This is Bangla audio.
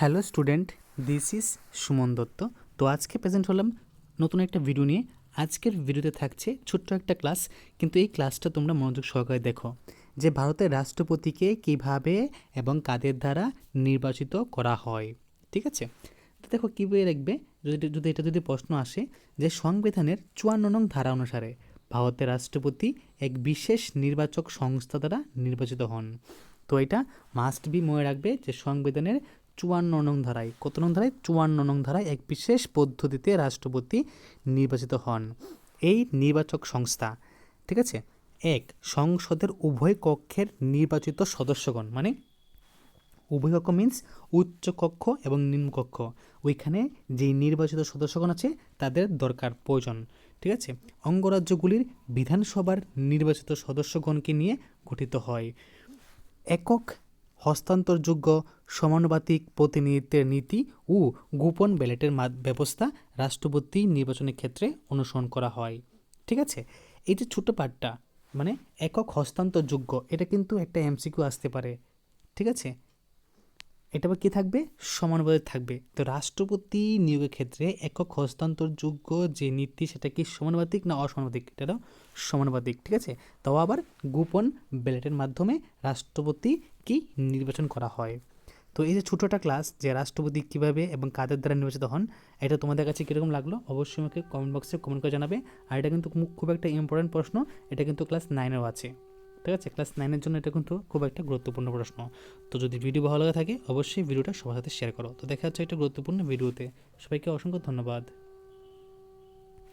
Hello student, this is Suman Dutta. তো আজকে প্রেজেন্ট হলাম নতুন একটা ভিডিও নিয়ে। আজকের ভিডিওতে থাকছে ছোট্ট একটা ক্লাস, কিন্তু এই ক্লাসটা তোমরা মনোযোগ সহকারে দেখো। যে ভারতের রাষ্ট্রপতিকে কীভাবে এবং কাদের দ্বারা নির্বাচিত করা হয়, ঠিক আছে? তো দেখো কীভাবে লিখবে, যদি যদি এটা যদি প্রশ্ন আসে, যে সংবিধানের চুয়ান্ন নং ধারা অনুসারে ভারতের রাষ্ট্রপতি এক বিশেষ নির্বাচক সংস্থা দ্বারা নির্বাচিত হন। তো এটা মাস্ট বি মনে রাখবে যে সংবিধানের চুয়ান্ন নং ধারায়, কত নং ধারায়? চুয়ান্ন নং ধারায় এক বিশেষ পদ্ধতিতে রাষ্ট্রপতি নির্বাচিত হন। এই নির্বাচক সংস্থা, ঠিক আছে? এক, সংসদের উভয় কক্ষের নির্বাচিত সদস্যগণ মানে উভয় কক্ষ মিন্স উচ্চ কক্ষ এবং নিম্নকক্ষ ওইখানে যে নির্বাচিত সদস্যগণ আছে, তাদের দরকার প্রয়োজন, ঠিক আছে? অঙ্গরাজ্যগুলির বিধানসভার নির্বাচিত সদস্যগণকে নিয়ে গঠিত হয়। একক হস্তান্তরযোগ্য সমানুপাতিক প্রতিনিধিত্বের নীতি ও গোপন ব্যালেটের ব্যবস্থা রাষ্ট্রপতি নির্বাচনের ক্ষেত্রে অনুসরণ করা হয়। ঠিক আছে? এই যে ছোটো পাঠটা মানে একক হস্তান্তরযোগ্য, এটা কিন্তু একটা এমসিকিউ আসতে পারে। ঠিক আছে? এটা আবার কী থাকবে? সমানুপাতিক থাকবে। তো রাষ্ট্রপতি নিয়োগের ক্ষেত্রে একক হস্তান্তরযোগ্য যে নীতি, সেটা কি সমানুপাতিক না অসমানুপাতিক এটা সমানুপাতিক ঠিক আছে? তাও আবার গোপন ব্যালেটের মাধ্যমে রাষ্ট্রপতি কি নির্বাচন করা হয়? তো এই যে ছোটোটা ক্লাস যে রাষ্ট্রপতি কীভাবে এবং কাদের দ্বারা নির্বাচিত হন, এটা তোমাদের কাছে কীরকম লাগল? অবশ্যই আমাকে কমেন্ট বক্সে কমেন্ট করে জানাবে। আর এটা কিন্তু খুব- একটা ইম্পর্টেন্ট প্রশ্ন, এটা কিন্তু ক্লাস নাইনেও আছে। ঠিক আছে ক্লাস নাইনের জন্য এটা কিন্তু খুব একটা গুরুত্বপূর্ণ প্রশ্ন। তো যদি ভিডিও ভালো লাগে থাকে, অবশ্যই ভিডিওটা সবার সাথে শেয়ার করো। তো দেখা যাচ্ছে একটা গুরুত্বপূর্ণ ভিডিওতে সবাইকে অসংখ্য ধন্যবাদ।